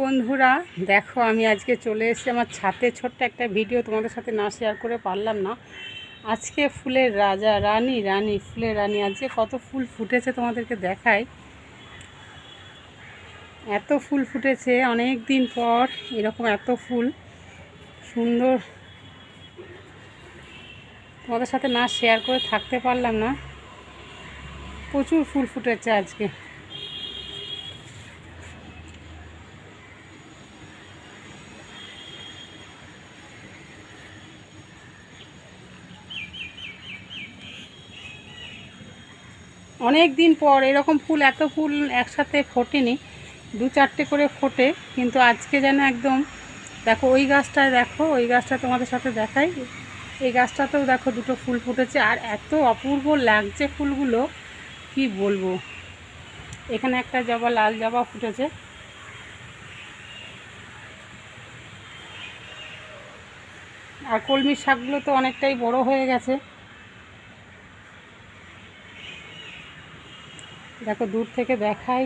বন্ধুরা, দেখো আমি আজকে চলে এসেছি আমার ছাতে ছোট্ট একটা ভিডিও, তোমাদের সাথে না শেয়ার করে পারলাম না। আজকে ফুলের রাজা, রানী রানী, ফুলের রানী, আজকে কত ফুল ফুটেছে তোমাদেরকে দেখাই। এত ফুল ফুটেছে, অনেক দিন পর এরকম এত ফুল, সুন্দর। তোমাদের সাথে না শেয়ার করে থাকতে পারলাম না। প্রচুর ফুল ফুটেছে আজকে। অনেক দিন পর এরকম ফুল, এত ফুল একসাথে ফোটেনি, দু চারটে করে ফোটে, কিন্তু আজকে যেন একদম, দেখো ওই গাছটায় দেখো, ওই গাছটা তোমাদের সাথে দেখাই, এই গাছটাতেও দেখো দুটো ফুল ফুটেছে, আর এত অপূর্ব লাগছে ফুলগুলো, কি বলব? এখানে একটা জবা, লাল জবা ফুটেছে। আর কলমির শাকগুলো তো অনেকটাই বড় হয়ে গেছে। দেখো, দূর থেকে দেখাই।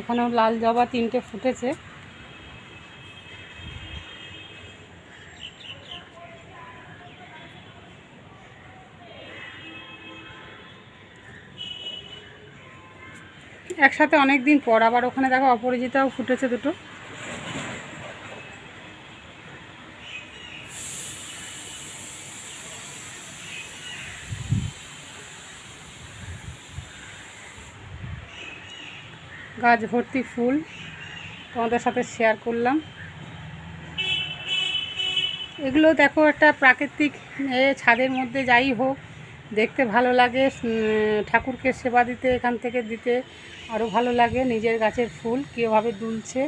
এখানেও লাল জবা তিনটে ফুটেছে। একসাথে অনেক দিন পর, আবার ওখানে দেখো অপরাজিতাও ফুটেছে দুটো। গাছ ভর্তি ফুল তোমাদের সাথে শেয়ার করলাম। এগুলো দেখো একটা প্রাকৃতিক ছাদের মধ্যে যাই হোক, দেখতে ভালো লাগে ঠাকুরকে সেবা দিতে, এখান থেকে দিতে আরও ভালো লাগে। নিজের গাছের ফুল কীভাবে দুলছে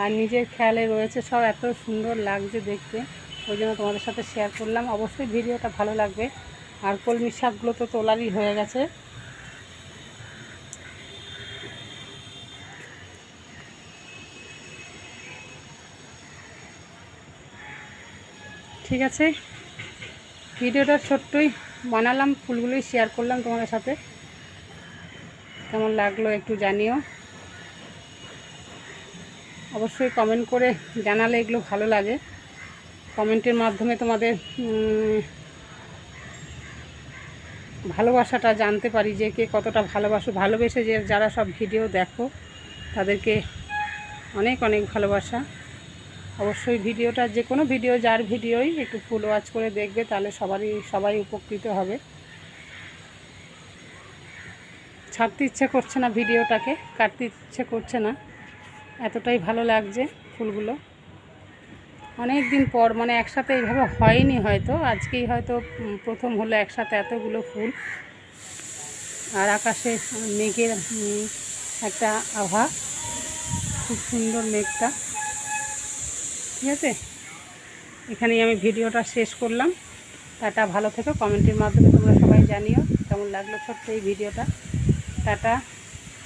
আর নিজের খেয়ালে রয়েছে, সব এত সুন্দর লাগছে দেখতে। ওই জন্য তোমাদের সাথে শেয়ার করলাম। অবশ্যই ভিডিওটা ভালো লাগবে। আর কলমি শাকগুলো তো তোলারই হয়ে গেছে। ঠিক আছে। ভিডিওটা ছোট্টই বানালাম ফুলগুলোই শেয়ার করলাম তোমাদের সাথে। কেমন লাগল একটু জানিও। অবশ্যই কমেন্ট করে জানালে এগুলো ভালো লাগে। কমেন্টের মাধ্যমে তোমাদের ভালোবাসাটা জানতে পারি যে কে কতটা ভালোবাসো, ভালোবেসে যে যারা সব ভিডিও দেখো, তাদেরকে অনেক অনেক ভালোবাসা। অবশ্যই ভিডিওটা, যে কোনো ভিডিও, যার ভিডিওই একটু ফুল ওয়াচ করে দেখবে, তাহলে সবারই সবাই উপকৃত হবে। ছাড়তে ইচ্ছে করছে না ভিডিওটাকে, কাটতে ইচ্ছে করছে না। এতটাই ভালো লাগছে ফুলগুলো। অনেক দিন পর মানে একসাথে এইভাবে হয়নি হয়তো, আজকেই হয়তো প্রথম হলো একসাথে এতগুলো ফুল। আর আকাশে মেঘের একটা আভা, খুব সুন্দর মেঘটা। ঠিক আছে? এখানেই আমি ভিডিওটা শেষ করলাম। টাটা, ভালো থেকো। কমেন্টের মাধ্যমে তোমরা সবাই জানিও কেমন লাগল ছোট্ট এই ভিডিওটা। টাটা।